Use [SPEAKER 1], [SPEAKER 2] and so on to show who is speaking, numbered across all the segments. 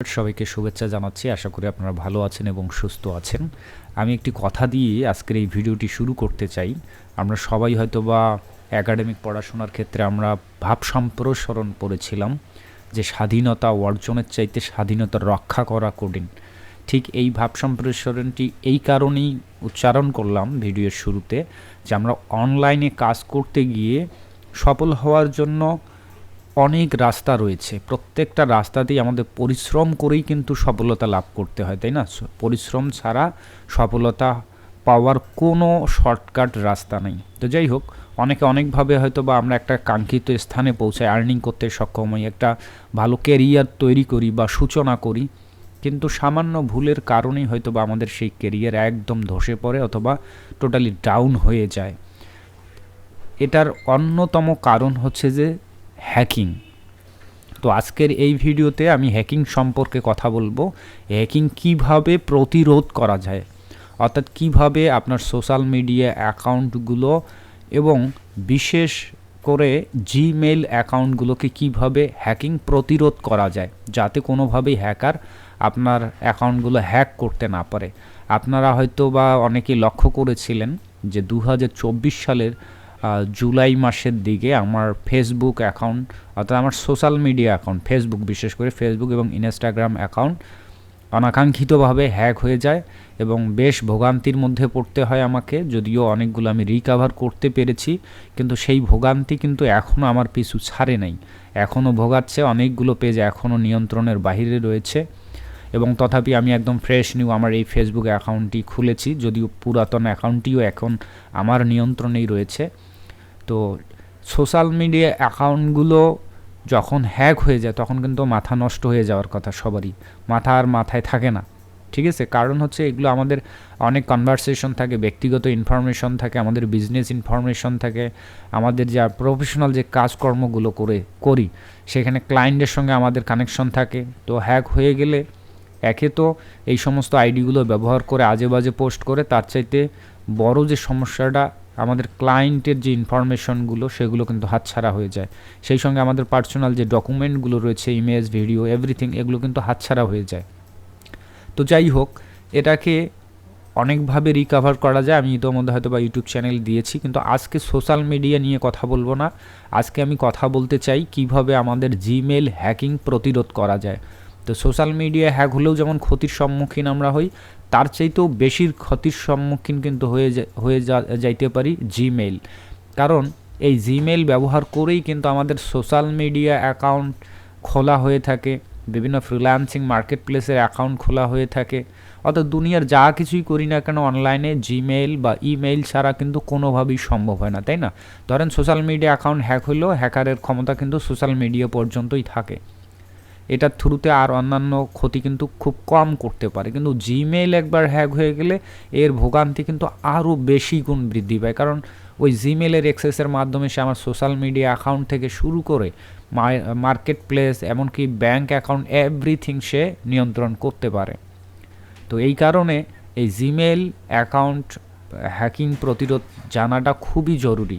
[SPEAKER 1] সবাইকে শুভেচ্ছা জানাচ্ছি। আশা করি আপনারা ভালো আছেন এবং সুস্থ আছেন। আমি একটি কথা দিয়ে আজকের এই ভিডিওটি শুরু করতে চাই। আমরা সবাই হয়তো বা একাডেমিক পড়াশোনার ক্ষেত্রে আমরা ভাব সম্প্রসারণ পড়েছিলাম যে স্বাধীনতা অর্জনের চাইতে স্বাধীনতা রক্ষা করা কঠিন। ঠিক এই ভাব সম্প্রসারণটি এই কারণেই উচ্চারণ করলাম ভিডিওর শুরুতে যে আমরা অনলাইনে কাজ করতে গিয়ে সফল হওয়ার জন্য অনেক রাস্তা রয়েছে। প্রত্যেকটা রাস্তাতেই আমাদের পরিশ্রম করেই কিন্তু সফলতা লাভ করতে হয়, তাই না? পরিশ্রম ছাড়া সফলতা পাওয়ার কোনো শর্টকাট রাস্তা নেই। তো যাই হোক, অনেকে অনেকভাবে হয়তো বা আমরা একটা কাঙ্ক্ষিত স্থানে পৌঁছাই আর্নিং করতে সক্ষম হই, একটা ভালো কেরিয়ার তৈরি করি বা সূচনা করি, কিন্তু সামান্য ভুলের কারণেই হয়তো বা আমাদের সেই কেরিয়ার একদম ধসে পড়ে অথবা টোটালি ডাউন হয়ে যায়। এটার অন্যতম কারণ হচ্ছে যে হ্যাকিং। তো আজকের এই ভিডিওতে আমি হ্যাকিং সম্পর্কে কথা বলব। হ্যাকিং কীভাবে প্রতিরোধ করা যায়, অর্থাৎ কীভাবে আপনার সোশ্যাল মিডিয়া অ্যাকাউন্টগুলো এবং বিশেষ করে জিমেল অ্যাকাউন্টগুলোকে কীভাবে হ্যাকিং প্রতিরোধ করা যায়, যাতে কোনোভাবেই হ্যাকার আপনার অ্যাকাউন্টগুলো হ্যাক করতে না পারে। আপনারা হয়তো বা অনেকেই লক্ষ্য করেছিলেন যে দু হাজার চব্বিশ সালের জুলাই মাসের দিকে আমার ফেসবুক অ্যাকাউন্ট অর্থাৎ আমার সোশ্যাল মিডিয়া অ্যাকাউন্ট ফেসবুক বিশেষ করে ফেসবুক এবং ইনস্টাগ্রাম অ্যাকাউন্ট অনাকাঙ্ক্ষিতভাবে হ্যাক হয়ে যায় এবং বেশ ভোগান্তির মধ্যে পড়তে হয় আমাকে। যদিও অনেকগুলো আমি রিকাভার করতে পেরেছি, কিন্তু সেই ভোগান্তি কিন্তু এখনও আমার পিছু ছাড়ে নাই। এখনও ভোগাচ্ছে, অনেকগুলো পেজ এখনও নিয়ন্ত্রণের বাইরে রয়েছে এবং তথাপি আমি একদম ফ্রেশ নিউ আমার এই ফেসবুক অ্যাকাউন্টটি খুলেছি, যদিও পুরাতন অ্যাকাউন্টটিও এখন আমার নিয়ন্ত্রণেই রয়েছে। তো সোশ্যাল মিডিয়া অ্যাকাউন্টগুলো যখন হ্যাক হয়ে যায়, তখন কিন্তু মাথা নষ্ট হয়ে যাওয়ার কথা সবারই। মাথা আর মাথায় থাকে না। ঠিক আছে? কারণ হচ্ছে এগুলো আমাদের অনেক কনভারসেশন থাকে, ব্যক্তিগত ইনফরমেশন থাকে, আমাদের বিজনেস ইনফরমেশন থাকে, আমাদের যা প্রফেশনাল যে কাজকর্মগুলো করে, করি, সেখানে ক্লায়েন্টের সঙ্গে আমাদের কানেকশন থাকে। তো হ্যাক হয়ে গেলে একে তো এই সমস্ত আইডিগুলো ব্যবহার করে আজে বাজে পোস্ট করে, তার চাইতে বড় যে সমস্যাটা আমাদের ক্লায়েন্টের যে ইনফরমেশনগুলো সেগুলো কিন্তু হাতছাড়া হয়ে যায়। সেই সঙ্গে আমাদের পার্সোনাল যে ডকুমেন্টগুলো রয়েছে ইমেজ ভিডিও এভরিথিং এগুলো কিন্তু হাতছাড়া হয়ে যায়। তো যাই হোক, এটাকে অনেকভাবে রিকাভার করা যায়। আমি ইতোমধ্যে হয়তো বা ইউটিউব চ্যানেল দিয়েছি, কিন্তু আজকে সোশ্যাল মিডিয়া নিয়ে কথা বলব না। আজকে আমি কথা বলতে চাই কীভাবে আমাদের জিমেল হ্যাকিং প্রতিরোধ করা যায়। তো সোশ্যাল মিডিয়া হ্যাক হলেও যেমন ক্ষতির সম্মুখীন আমরা হই তার চাইতেও বেশির ক্ষতির সম্মুখীন কিন্তু হয়ে হয়ে যাইতে পারি জিমেইল কারণ এই জিমেইল ব্যবহার করেই কিন্তু আমাদের সোশ্যাল মিডিয়া অ্যাকাউন্ট খোলা হয়ে থাকে, বিভিন্ন ফ্রিল্যান্সিং মার্কেট প্লেসের অ্যাকাউন্ট খোলা হয়ে থাকে। অর্থাৎ দুনিয়ার যা কিছুই করি না কেন অনলাইনে জিমেইল বা ইমেইল ছাড়া কিন্তু কোনোভাবেই সম্ভব হয় না, তাই না? ধরেন সোশ্যাল মিডিয়া অ্যাকাউন্ট হ্যাক হলেও হ্যাকারের ক্ষমতা কিন্তু সোশ্যাল মিডিয়া পর্যন্তই থাকে। এটার থ্রুতে আর অন্যান্য ক্ষতি কিন্তু খুব কম করতে পারে। কিন্তু জিমেইল একবার হ্যাক হয়ে গেলে এর ভোগান্তি কিন্তু আরও বেশি গুণ বৃদ্ধি পায়। কারণ ওই জিমেলের এক্সেসের মাধ্যমে সে আমার সোশ্যাল মিডিয়া অ্যাকাউন্ট থেকে শুরু করে মার্কেট প্লেস এমনকি ব্যাঙ্ক অ্যাকাউন্ট এভরিথিং সে নিয়ন্ত্রণ করতে পারে। তো এই কারণে এই জিমেল অ্যাকাউন্ট হ্যাকিং প্রতিরোধ জানাটা খুবই জরুরি।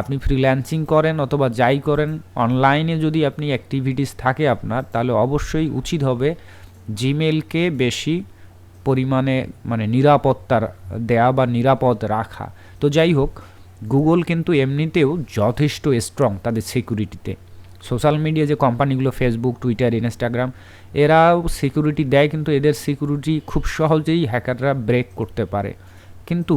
[SPEAKER 1] আপনি ফ্রিল্যান্সিং করেন অথবা যাই করেন অনলাইনে যদি আপনি অ্যাক্টিভিটিস থাকে আপনার, তাহলে অবশ্যই উচিত হবে জিমেলকে বেশি পরিমাণে মানে নিরাপত্তার দেয়া বা নিরাপদ রাখা। তো যাই হোক গুগল কিন্তু এমনিতেও যথেষ্ট স্ট্রং তাদের সিকিউরিটিতে সোশ্যাল মিডিয়া যে কোম্পানিগুলো ফেসবুক টুইটার ইনস্টাগ্রাম এরাও সিকিউরিটি দেয়, কিন্তু এদের সিকিউরিটি খুব সহজেই হ্যাকাররা ব্রেক করতে পারে। কিন্তু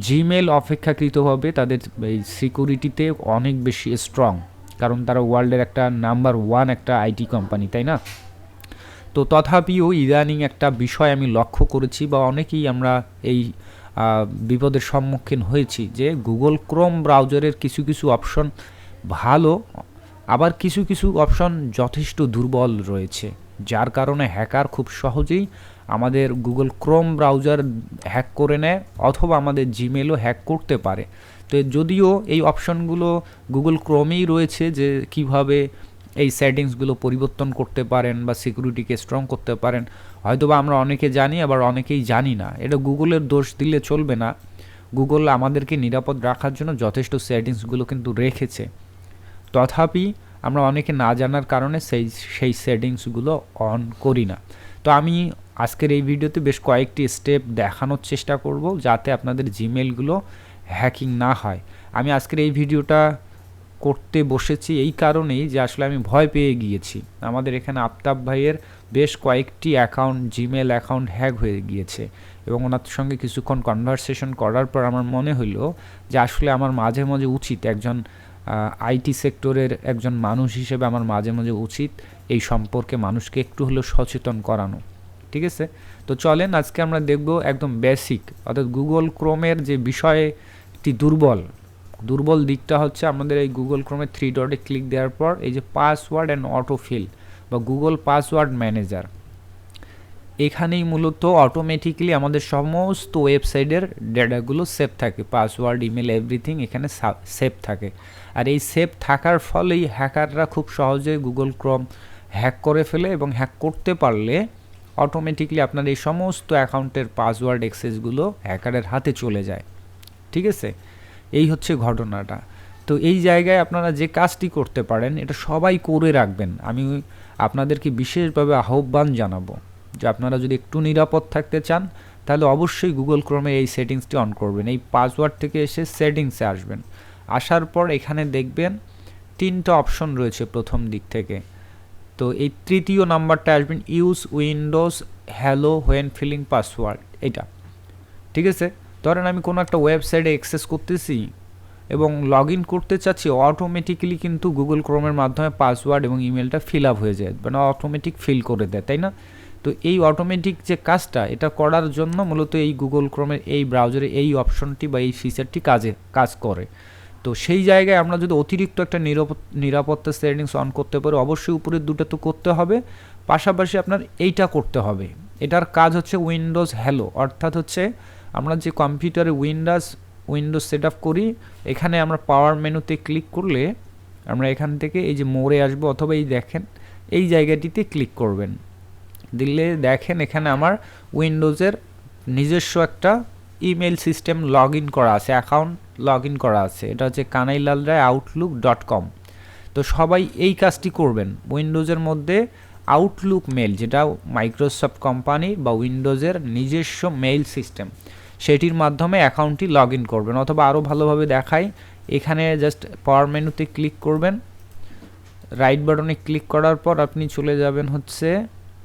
[SPEAKER 1] জিমেল অপেক্ষাকৃতভাবে তাদের এই সিকিউরিটিতে অনেক বেশি স্ট্রং কারণ তারা ওয়ার্ল্ডের একটা নাম্বার ওয়ান একটা আইটি কোম্পানি তাই না? তো তথাপিও ইদানিং একটা বিষয় আমি লক্ষ্য করেছি বা অনেকেই আমরা এই বিপদের সম্মুখীন হয়েছি যে গুগল ক্রোম ব্রাউজারের কিছু কিছু অপশন ভালো, আবার কিছু কিছু অপশন যথেষ্ট দুর্বল রয়েছে, যার কারণে হ্যাকার খুব সহজেই আমাদের গুগল ক্রোম ব্রাউজার হ্যাক করে নেয় অথবা আমাদের জিমেলও হ্যাক করতে পারে। তো যদিও এই অপশনগুলো গুগল ক্রোমেই রয়েছে যে কীভাবে এই সেটিংসগুলো পরিবর্তন করতে পারেন বা সিকিউরিটিকে স্ট্রং করতে পারেন, হয়তোবা আমরা অনেকে জানি, আবার অনেকেই জানি না। এটা গুগলের দোষ দিলে চলবে না। গুগল আমাদেরকে নিরাপদ রাখার জন্য যথেষ্ট সেটিংসগুলো কিন্তু রেখেছে। তথাপি আমরা অনেকে না জানার কারণে সেই সেই সেটিংসগুলো অন করি না। তো আমি আজকের এই ভিডিওতে বেশ কয়েকটি স্টেপ দেখানোর চেষ্টা করব যাতে আপনাদের জিমেলগুলো হ্যাকিং না হয়। আমি আজকের এই ভিডিওটা করতে বসেছি এই কারণেই যে আসলে আমি ভয় পেয়ে গিয়েছি। আমাদের এখানে আফতাব ভাইয়ের বেশ কয়েকটি অ্যাকাউন্ট জিমেল অ্যাকাউন্ট হ্যাক হয়ে গিয়েছে এবং ওনার সঙ্গে কিছুক্ষণ কনভারসেশন করার পর আমার মনে হলো যে আসলে আমার মাঝে মাঝে উচিত একজন আইটি সেক্টরের একজন মানুষ হিসেবে আমার মাঝে মাঝে উচিত এই সম্পর্কে মানুষকে একটু হলেও সচেতন করানো। ঠিক আছে? তো চলেন আজকে আমরা দেখব একদম বেসিক অর্থাৎ গুগল ক্রোমের যে বিষয়ে একটি দুর্বল দুর্বল দিকটা হচ্ছে আমাদের এই গুগল ক্রোমের থ্রি ডটে ক্লিক দেওয়ার পর এই যে পাসওয়ার্ড অ্যান্ড অটোফিল বা গুগল পাসওয়ার্ড ম্যানেজার এখানেই মূলত অটোমেটিকলি আমাদের সমস্ত ওয়েবসাইটের ডেটাগুলো সেভ থাকে পাসওয়ার্ড ইমেল এভরিথিং এখানে সেভ থাকে। আর এই সেভ থাকার ফলেই হ্যাকাররা খুব সহজে গুগল ক্রোম হ্যাক করে ফেলে এবং হ্যাক করতে পারলে অটোমেটিকলি আপনার এই সমস্ত অ্যাকাউন্টের পাসওয়ার্ড, এক্সেসগুলো হ্যাকারের হাতে চলে যায়। ঠিক আছে? এই হচ্ছে ঘটনাটা। তো এই জায়গায় আপনারা যে কাজটি করতে পারেন, এটা সবাই করে রাখবেন। আমি আপনাদেরকে বিশেষভাবে আহ্বান জানাব যে আপনারা যদি একটু নিরাপদ থাকতে চান, তাহলে অবশ্যই গুগল ক্রমে এই সেটিংসটি অন করবেন। এই পাসওয়ার্ড থেকে এসে সেটিংসে আসবেন। আসার পর এখানে দেখবেন তিনটা অপশন রয়েছে প্রথম দিক থেকে। তো এই তৃতীয় নাম্বারটা আসবেন use Windows hello when filling password এটা ঠিক আছে? ধরেন আমি কোনো একটা ওয়েবসাইটে অ্যাক্সেস করতেছি এবং লগ ইন করতে চাচ্ছি অটোমেটিক্যালি কিন্তু গুগল ক্রোমের মাধ্যমে পাসওয়ার্ড এবং ইমেলটা ফিল আপ হয়ে যায় মানে অটোমেটিক ফিল করে দেয়, তাই না? তো এই অটোমেটিক যে কাজটা, এটা করার জন্য মূলত এই গুগল ক্রোমের এই ব্রাউজারে এই অপশনটি বা এই ফিচারটি কাজে, কাজ করে। তো সেই জায়গায় আমরা যদি অতিরিক্ত একটা নিরাপত্তা সেটিংস অন করতে পারি, অবশ্যই উপরের দুটো তো করতে হবে। পাশাপাশি আপনার এইটা করতে হবে। এটার কাজ হচ্ছে উইন্ডোজ হ্যালো অর্থাৎ হচ্ছে আমরা যে কম্পিউটারে উইন্ডোজ উইন্ডোজ সেট আপ করি, এখানে আমরা পাওয়ার মেনুতে ক্লিক করলে আমরা এখান থেকে এই যে মোড়ে আসব অথবা এই দেখেন, এই জায়গাটিতে ক্লিক করবেন। দিলে দেখেন এখানে আমার উইন্ডোজের নিজস্ব একটা ইমেল সিস্টেম লগ ইন করা আছে, অ্যাকাউন্ট লগ ইন করা আছে। এটা হচ্ছে Kanailal Roy Outlook dot com তো সবাই এই কাজটি করবেন। উইন্ডোজের মধ্যে আউটলুক মেল যেটা মাইক্রোসফট কোম্পানি বা উইন্ডোজের নিজস্ব মেইল সিস্টেম সেটির মাধ্যমে অ্যাকাউন্টটি লগ ইন করবেন। অথবা আরও ভালোভাবে দেখাই, এখানে জাস্ট পাওয়ার মেনুতে ক্লিক করবেন। রাইট বাটনে ক্লিক করার পর আপনি চলে যাবেন হচ্ছে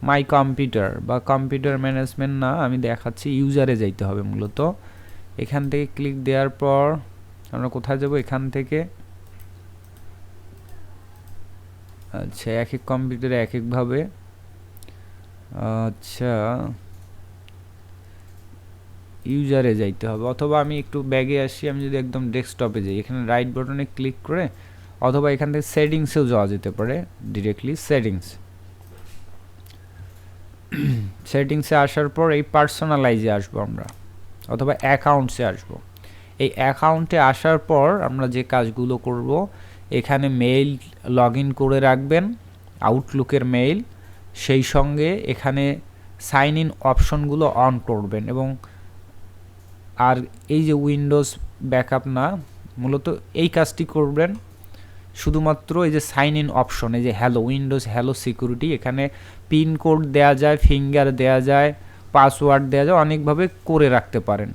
[SPEAKER 1] মাই কম্পিউটার বা কম্পিউটার ম্যানেজমেন্ট না, আমি দেখাচ্ছি ইউজারে যাইতে হবে মূলত। এখান থেকে ক্লিক দেওয়ার পর আমরা কোথায় যাব? এখান থেকে। আচ্ছা এক এক কম্পিউটারে এক একভাবে আচ্ছা। ইউজারে যাইতে হবে। অথবা আমি একটু ব্যাগে আসি, আমি যদি একদম ডেস্কটপে যাই, এখানে রাইট বাটনে ক্লিক করে, অথবা এখান থেকে সেটিংসেও যাওয়া যেতে পারে ডিরেক্টলি সেটিংস সেটিংসে আসার পর এই পার্সোনালাইজে আসব আমরা, অথবা অ্যাকাউন্টসে আসব। এই অ্যাকাউন্টে আসার পর আমরা যে কাজগুলো করব, এখানে মেইল লগ করে রাখবেন আউটলুকের মেইল সেই সঙ্গে এখানে সাইন ইন অপশনগুলো অন করবেন এবং আর এই যে উইন্ডোজ ব্যাকআপ না, মূলত এই কাজটি করবেন। শুধুমাত্র এই যে সাইন ইন অপশন এই যে হ্যালো উইন্ডোজ হ্যালো সিকিউরিটি এখানে পিন কোড দেওয়া যায় ফিঙ্গার দেওয়া যায় পাসওয়ার্ড দেওয়া যায়, অনেকভাবে করে রাখতে পারেন।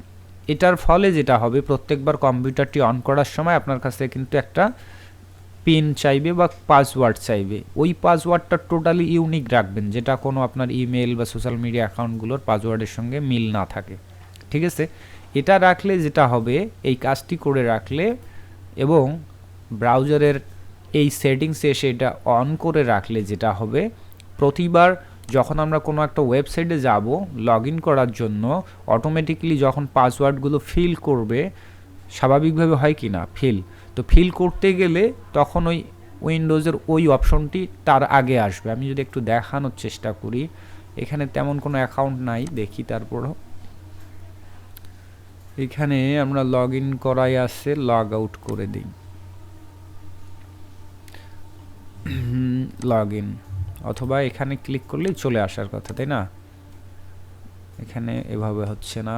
[SPEAKER 1] এটার ফলে যেটা হবে, প্রত্যেকবার কম্পিউটারটি অন করার সময় আপনার কাছে কিন্তু একটা পিন চাইবে বা পাসওয়ার্ড চাইবে। ওই পাসওয়ার্ডটা টোটালি ইউনিক রাখবেন, যেটা কোনো আপনার ইমেল বা সোশ্যাল মিডিয়া অ্যাকাউন্টগুলোর পাসওয়ার্ডের সঙ্গে মিল না থাকে। ঠিক আছে? এটা রাখলে যেটা হবে, এই কাজটি করে রাখলে এবং ব্রাউজারের এই সেটিংসে এসে এটা অন করে রাখলে যেটা হবে, প্রতিবার যখন আমরা কোনো একটা ওয়েবসাইটে যাব লগ করার জন্য অটোমেটিকলি যখন পাসওয়ার্ডগুলো ফিল করবে, স্বাভাবিকভাবে হয় কি না? ফিল তো ফিল করতে গেলে তখন ওই উইন্ডোজের ওই অপশনটি তার আগে আসবে। আমি যদি একটু দেখানোর চেষ্টা করি, এখানে তেমন কোনো অ্যাকাউন্ট নাই, দেখি তারপরও। এখানে আমরা লগ ইন করাই আছে লগ আউট করে দিই। লগ ইন অথবা এখানে ক্লিক করলেই চলে আসার কথা, তাই না? এখানে এভাবে হচ্ছে না।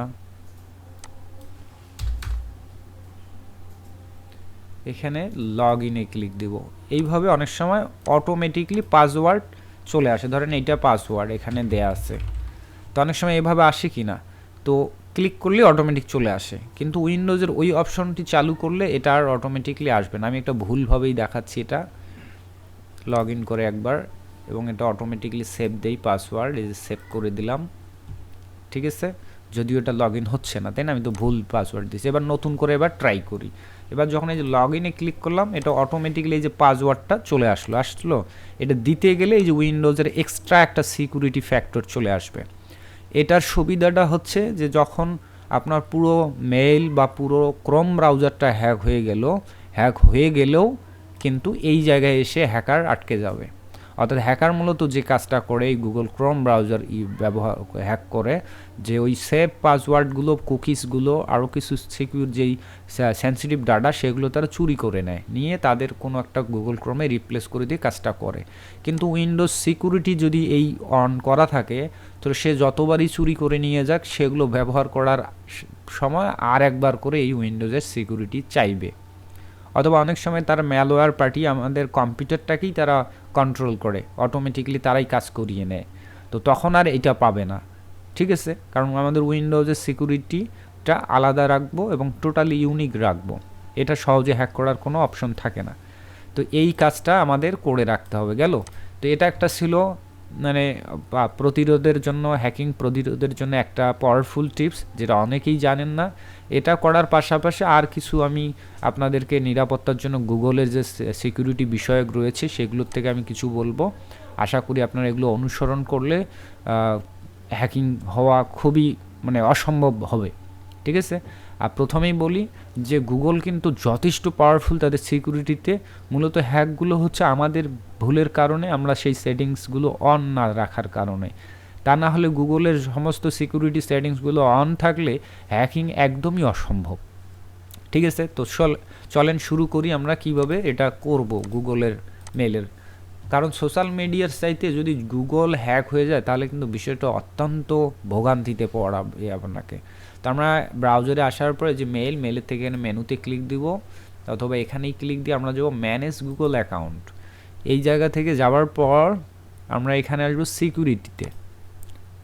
[SPEAKER 1] এখানে লগ ইনে ক্লিক দিব। এইভাবে অনেক সময় অটোমেটিকলি পাসওয়ার্ড চলে আসে। ধরেন এইটা পাসওয়ার্ড এখানে দেয়া আছে। তো অনেক সময় এভাবে আসে কি না? তো ক্লিক করলে অটোমেটিক চলে আসে। কিন্তু উইন্ডোজের ওই অপশনটি চালু করলে এটা আর অটোমেটিকলি আসবে না। আমি একটা ভুলভাবেই দেখাচ্ছি এটা। লগ ইন করে একবার এবং এটা অটোমেটিকলি সেভ দেই পাসওয়ার্ড এই যে সেভ করে দিলাম। ঠিক আছে? যদিও এটা লগ ইন হচ্ছে না, তাই না? আমি তো ভুল পাসওয়ার্ড দিয়েছি। এবার নতুন করে এবার ট্রাই করি। এবার যখন এই যে লগ ইনে ক্লিক করলাম, এটা অটোমেটিকলি এই যে পাসওয়ার্ডটা চলে আসলো। আসলো? এটা দিতে গেলে এই যে উইন্ডোজের এক্সট্রা একটা সিকিউরিটি ফ্যাক্টর চলে আসবে। এটার সুবিধাটা হচ্ছে যে যখন আপনার পুরো মেইল বা পুরো ক্রোম ব্রাউজারটা হ্যাক হয়ে গেল হ্যাক হয়ে গেলেও কিন্তু এই জায়গায় এসে হ্যাকার আটকে যাবে। অর্থাৎ হ্যাকার মূলত যে কাজটা করে এই গুগল ক্রোম ব্রাউজার ব্যবহার হ্যাক করে, যে ওই সেভ পাসওয়ার্ডগুলো কুকিজগুলো আরও কিছু সিকিউর যেই সেন্সিটিভ ডাটা সেগুলো তারা চুরি করে নেয়। নিয়ে তাদের কোনো একটা গুগল ক্রমে রিপ্লেস করে দিয়ে কাজটা করে। কিন্তু উইন্ডোজ সিকিউরিটি যদি এই অন করা থাকে, তো সে যতবারই চুরি করে নিয়ে যাক, সেগুলো ব্যবহার করার সময় আর একবার করে এই উইন্ডোজের সিকিউরিটি চাইবে। অথবা অনেক সময় তারা ম্যালওয়্যার পার্টি আমাদের কম্পিউটারটাকেই তারা কন্ট্রোল করে অটোমেটিকলি তারাই কাজ করিয়ে নেয়। তো তখন আর এটা পাবে না। ঠিক আছে? কারণ আমাদের উইন্ডোজের সিকিউরিটিটা আলাদা রাখব এবং টোটালি ইউনিক রাখব। এটা সহজে হ্যাক করার কোনো অপশন থাকে না। তো এই কাজটা আমাদের করে রাখতে হবে, গেল? তো এটা একটা ছিল মানে প্রতিরোধের জন্য হ্যাকিং প্রতিরোধের জন্য একটা পাওয়ারফুল টিপস যেটা অনেকেই জানেন না। এটা করার পাশাপাশি আর কিছু আমি আপনাদেরকে নিরাপত্তার জন্য গুগলের যে সিকিউরিটি বিষয়ক রয়েছে, সেগুলোর থেকে আমি কিছু বলব। আশা করি আপনারা এগুলো অনুসরণ করলে হ্যাকিং হওয়া খুবই মানে অসম্ভব হবে। ঠিক আছে? আর প্রথমেই বলি যে গুগল কিন্তু যথেষ্ট পাওয়ারফুল তাদের সিকিউরিটিতে মূলত হ্যাকগুলো হচ্ছে আমাদের ভুলের কারণে আমরা সেই সেটিংসগুলো অন না রাখার কারণে। তা না হলে গুগলের সমস্ত সিকিউরিটি সেটিংসগুলো অন থাকলে হ্যাকিং একদমই অসম্ভব। ঠিক আছে? তো চল চলেন শুরু করি আমরা কীভাবে এটা করব গুগলের মেলের কারণ সোশ্যাল মিডিয়ার চাইতে যদি গুগল হ্যাক হয়ে যায় তাহলে কিন্তু বিষয়টা অত্যন্ত ভোগান্তিতে পড়াবে আপনাকে। তো আমরা ব্রাউজারে আসার পরে যে মেল মেলের থেকে এখানে মেনুতে ক্লিক দিব, অথবা এখানেই ক্লিক দিয়ে আমরা যাব ম্যানেজ গুগল অ্যাকাউন্ট এই জায়গা থেকে যাওয়ার পর আমরা এখানে আসব সিকিউরিটিতে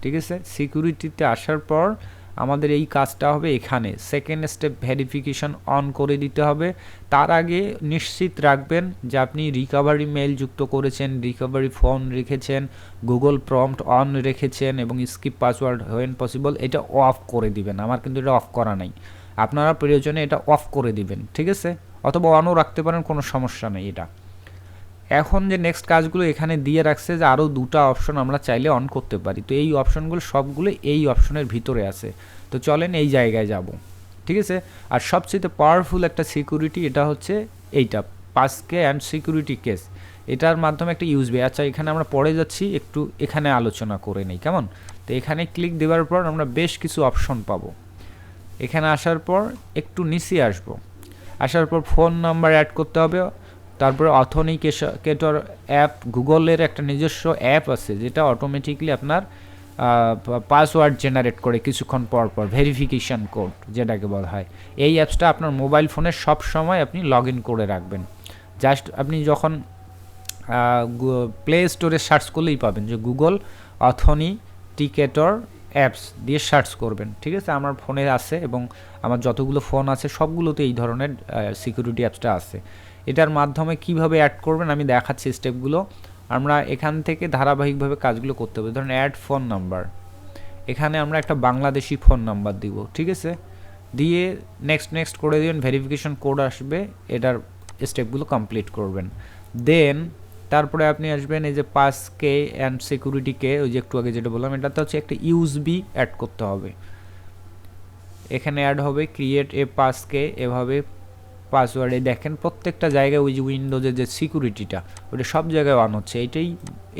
[SPEAKER 1] ঠিক আছে? সিকিউরিটিতে আসার পর আমাদের এই কাজটা হবে এখানে। সেকেন্ড স্টেপ ভেরিফিকেশন অন করে দিতে হবে। তার আগে নিশ্চিত রাখবেন যে আপনি রিকভারি মেল যুক্ত করেছেন রিকভারি ফোন রেখেছেন গুগল প্রম্পট অন রেখেছেন এবং স্কিপ পাসওয়ার্ড হোয়েন পসিবল এটা অফ করে দিবেন। আমার কিন্তু এটা অফ করা নাই। আপনারা প্রয়োজনে এটা অফ করে দিবেন, ঠিক আছে? অথবা অনও রাখতে পারেন, কোনো সমস্যা নেই এটা। এখন যে নেক্সট কাজগুলো এখানে দিয়ে রাখছে যে আরও দুটা অপশন আমরা চাইলে অন করতে পারি। তো এই অপশনগুলো সবগুলো এই অপশনের ভিতরে আছে। তো চলেন এই জায়গায় যাব। ঠিক আছে? আর সবচেয়ে পাওয়ারফুল একটা সিকিউরিটি এটা হচ্ছে এইটা পাসকে অ্যান্ড সিকিউরিটি কেস এটার মাধ্যমে একটা ইউজবে আচ্ছা এখানে আমরা পড়ে যাচ্ছি, একটু এখানে আলোচনা করে নেই, কেমন? তো এখানে ক্লিক দেওয়ার পর আমরা বেশ কিছু অপশন পাবো। এখানে আসার পর একটু নিচে আসব। আসার পর ফোন নাম্বার অ্যাড করতে হবে। তারপরে অথনিকেটর অ্যাপ, গুগলের একটা নিজস্ব অ্যাপ আছে, যেটা অটোমেটিকলি আপনার পাসওয়ার্ড জেনারেট করে কিছুক্ষণ পর পর ভেরিফিকেশান কোড যেটাকে বলা হয়। এই অ্যাপসটা আপনার মোবাইল ফোনে সব সময় আপনি লগ করে রাখবেন। জাস্ট আপনি যখন প্লে স্টোরে সার্চ করলেই পাবেন যে গুগল অথনি টিকেটর অ্যাপস দিয়ে সার্চ করবেন, ঠিক আছে? আমার ফোনে আছে এবং আমার যতগুলো ফোন আছে সবগুলোতে এই ধরনের সিকিউরিটি অ্যাপসটা আছে। এটার মাধ্যমে কীভাবে অ্যাড করবেন আমি দেখাচ্ছি স্টেপগুলো আমরা এখান থেকে ধারাবাহিকভাবে কাজগুলো করতে হবে। ধরুন অ্যাড ফোন নাম্বার এখানে আমরা একটা বাংলাদেশি ফোন নাম্বার দিব, ঠিক আছে? দিয়ে নেক্সট নেক্সট করে দিবেন ভেরিফিকেশন কোড আসবে, এটার স্টেপগুলো কমপ্লিট করবেন। দেন তারপরে আপনি আসবেন এই যে passkey and security key ওই যে একটু আগে যেটা বললাম, এটাতে হচ্ছে একটা ইউজবি অ্যাড করতে হবে। এখানে অ্যাড হবে ক্রিয়েট এ পাস কে এভাবে পাসওয়ার্ডে দেখেন প্রত্যেকটা জায়গায় ওই যে উইন্ডোজের যে সিকিউরিটিটা, ওটা সব জায়গায় অন হচ্ছে। এটাই,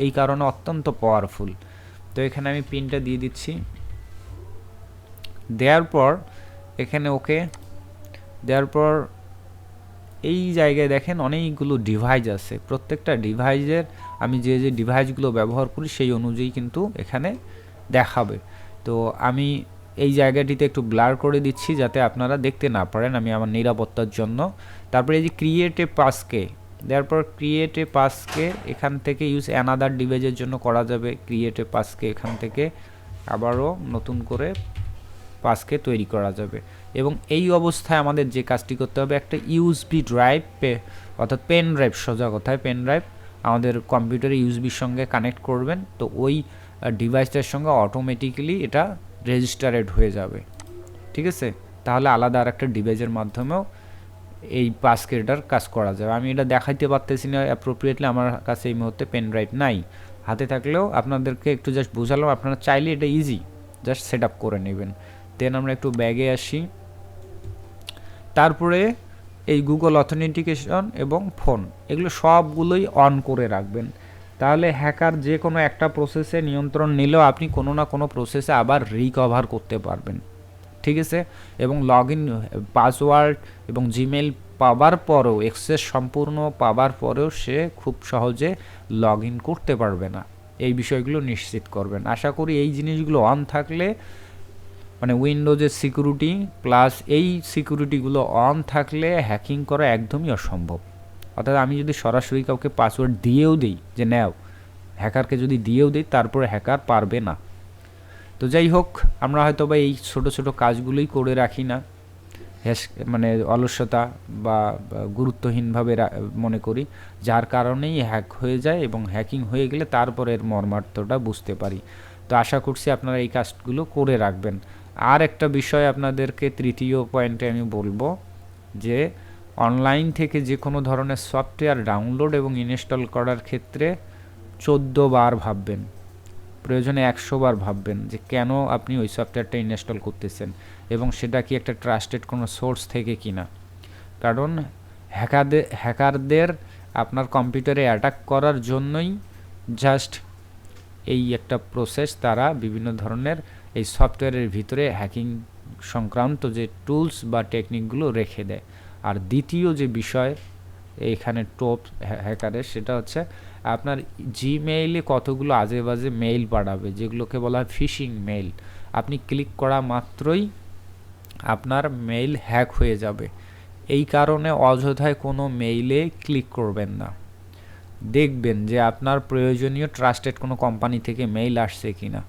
[SPEAKER 1] এই কারণে অত্যন্ত পাওয়ারফুল তো এখানে আমি পিনটা দিয়ে দিচ্ছি। দেওয়ার পর এখানে ওকে, দেওয়ার পর এই জায়গায় দেখেন অনেকগুলো ডিভাইস আছে। প্রত্যেকটা ডিভাইসের আমি যে যে ডিভাইসগুলো ব্যবহার করি, সেই অনুযায়ী কিন্তু এখানে দেখাবে। তো আমি এই জায়গাটিতে একটু ব্লার করে দিচ্ছি যাতে আপনারা দেখতে না পারেন আমি আমার নিরাপত্তার জন্য। তারপরে এই যে ক্রিয়েট পাসকে দেওয়ার পর ক্রিয়েট পাসকে এখান থেকে ইউজ অ্যানাদার ডিভাইসের জন্য করা যাবে। ক্রিয়েট পাসকে এখান থেকে আবারও নতুন করে পাসকে তৈরি করা যাবে। এবং এই অবস্থায় আমাদের যে কাজটি করতে হবে, একটা ইউএসবি ড্রাইভ অর্থাৎ পেন ড্রাইভ সোজা কথায় পেন ড্রাইভ আমাদের কম্পিউটারে ইউএসবির সঙ্গে কানেক্ট করবেন। তো ওই ডিভাইসটার সঙ্গে অটোমেটিক্যালি এটা রেজিস্টারেড হয়ে যাবে। ঠিক আছে? তাহলে আলাদা আর একটা ডিভাইসের মাধ্যমেও এই পাসকেটার কাজ করা যাবে। আমি এটা দেখাইতে পারতেছি না অ্যাপ্রোপ্রিয়েটলি আমার কাছে এই মুহূর্তে পেন ড্রাইভ নাই। হাতে থাকলেও আপনাদেরকে একটু জাস্ট বোঝালাম, আপনারা চাইলে এটা ইজি জাস্ট সেট আপ করে নেবেন। দেন আমরা একটু ব্যাগে আসি। তারপরে এই গুগল অথেন্টিকেশন এবং ফোন এগুলো সবগুলোই অন করে রাখবেন। তাহলে হ্যাকার যে কোনো একটা প্রসেসে নিয়ন্ত্রণ নিলেও আপনি কোনো না কোনো প্রসেসে আবার রিকভার করতে পারবেন। ঠিক আছে? এবং লগ ইন পাসওয়ার্ড এবং জিমেল পাওয়ার পরেও এক্সেস সম্পূর্ণ পাওয়ার পরেও সে খুব সহজে লগ ইন করতে পারবে না। এই বিষয়গুলো নিশ্চিত করবেন। আশা করি এই জিনিসগুলো অন থাকলে মানে উইন্ডোজের সিকিউরিটি প্লাস এই সিকিউরিটিগুলো অন থাকলে হ্যাকিং করা একদমই অসম্ভব। অর্থাৎ আমি যদি সরাসরি কাউকে পাসওয়ার্ড দিয়েও দিই যে নেও, হ্যাকারকে যদি দিয়েও দিই তারপরে হ্যাকার পারবে না। তো যাই হোক, আমরা হয়তো বা এই ছোটো ছোটো কাজগুলোই করে রাখি না। মানে অলস্যতা বা গুরুত্বহীনভাবে মনে করি, যার কারণেই হ্যাক হয়ে যায় এবং হ্যাকিং হয়ে গেলে তারপরে এর মর্মার্থটা বুঝতে পারি। তো আশা করছি আপনারা এই কাজগুলো করে রাখবেন। আর একটা বিষয় আপনাদেরকে তৃতীয় পয়েন্টে আমি বলব যে অনলাইন থেকে যে কোনো ধরনের সফটওয়্যার ডাউনলোড এবং ইনস্টল করার ক্ষেত্রে চোদ্দ বার ভাববেন। প্রয়োজনে একশো বার ভাববেন যে কেন আপনি ওই সফটওয়্যারটা ইনস্টল করতেছেন এবং সেটা কি একটা ট্রাস্টেড কোনো সোর্স থেকে কিনা কারণ হ্যাকারদের হ্যাকারদের আপনার কম্পিউটারে অ্যাটাক করার জন্যই জাস্ট এই একটা প্রসেস। তারা বিভিন্ন ধরনের এই সফটওয়্যারের ভিতরে হ্যাকিং সংক্রান্ত যে টুলস বা টেকনিকগুলো রেখে দেয়। আর দ্বিতীয় যে বিষয় এখানে টপ হ্যাকারের, সেটা হচ্ছে আপনার জিমেইলে কতগুলো আজে বাজে মেইল পাঠাবে, যেগুলোকে বলা হয় ফিশিং মেইল। আপনি ক্লিক করা মাত্রই আপনার মেইল হ্যাক হয়ে যাবে। এই কারণে অযথায় কোনো মেইলে ক্লিক করবেন না। দেখবেন যে আপনার প্রয়োজনীয় ট্রাস্টেড কোনো কোম্পানি থেকে মেইল আসছে কি না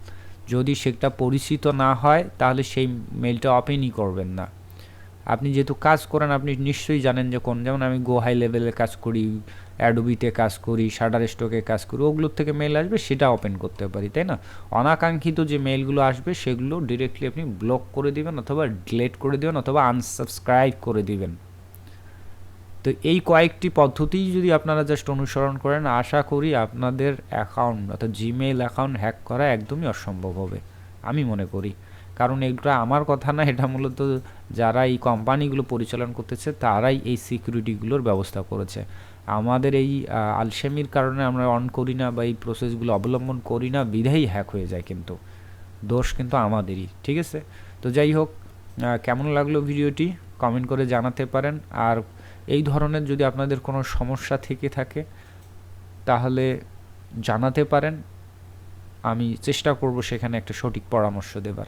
[SPEAKER 1] যদি সেটা পরিচিত না হয়, তাহলে সেই মেইলটা ওপেনই করবেন না। আপনি যেহেতু কাজ করেন, আপনি নিশ্চয়ই জানেন যে কোন, যেমন আমি গো হাই লেভেলে কাজ করি অ্যাডোবিতে কাজ করি শাটার স্টকে কাজ করি, ওগুলোর থেকে মেল আসবে, সেটা ওপেন করতে পারি, তাই না? অনাকাঙ্ক্ষিত যে মেলগুলো আসবে, সেগুলো ডিরেক্টলি আপনি ব্লক করে দিবেন অথবা ডিলেট করে দেবেন অথবা আনসাবস্ক্রাইব করে দিবেন। তো এই কয়েকটি পদ্ধতি যদি আপনারা জাস্ট অনুসরণ করেন, আশা করি আপনাদের অ্যাকাউন্ট অর্থাৎ জিমেইল অ্যাকাউন্ট হ্যাক করা একদমই অসম্ভব হবে, আমি মনে করি। কারণ এগুলো আমার কথা না, এটা মূলত যারা এই কোম্পানিগুলো পরিচালনা করতেছে, তারাই এই সিকিউরিটিগুলোর ব্যবস্থা করেছে। আমাদের এই আলসেমির কারণে আমরা অন করি না বা এই প্রসেসগুলো অবলম্বন করি না, বিধাই হ্যাক হয়ে যায় কিন্তু। দোষ কিন্তু আমাদেরই, ঠিক আছে? তো যাই হোক কেমন লাগল ভিডিওটি? কমেন্ট করে জানাতে পারেন। আর এই ধরনের যদি আপনাদের কোনো সমস্যা থেকে থাকে, তাহলে জানাতে পারেন। আমি চেষ্টা করব সেখানে একটা সঠিক পরামর্শ দেবার।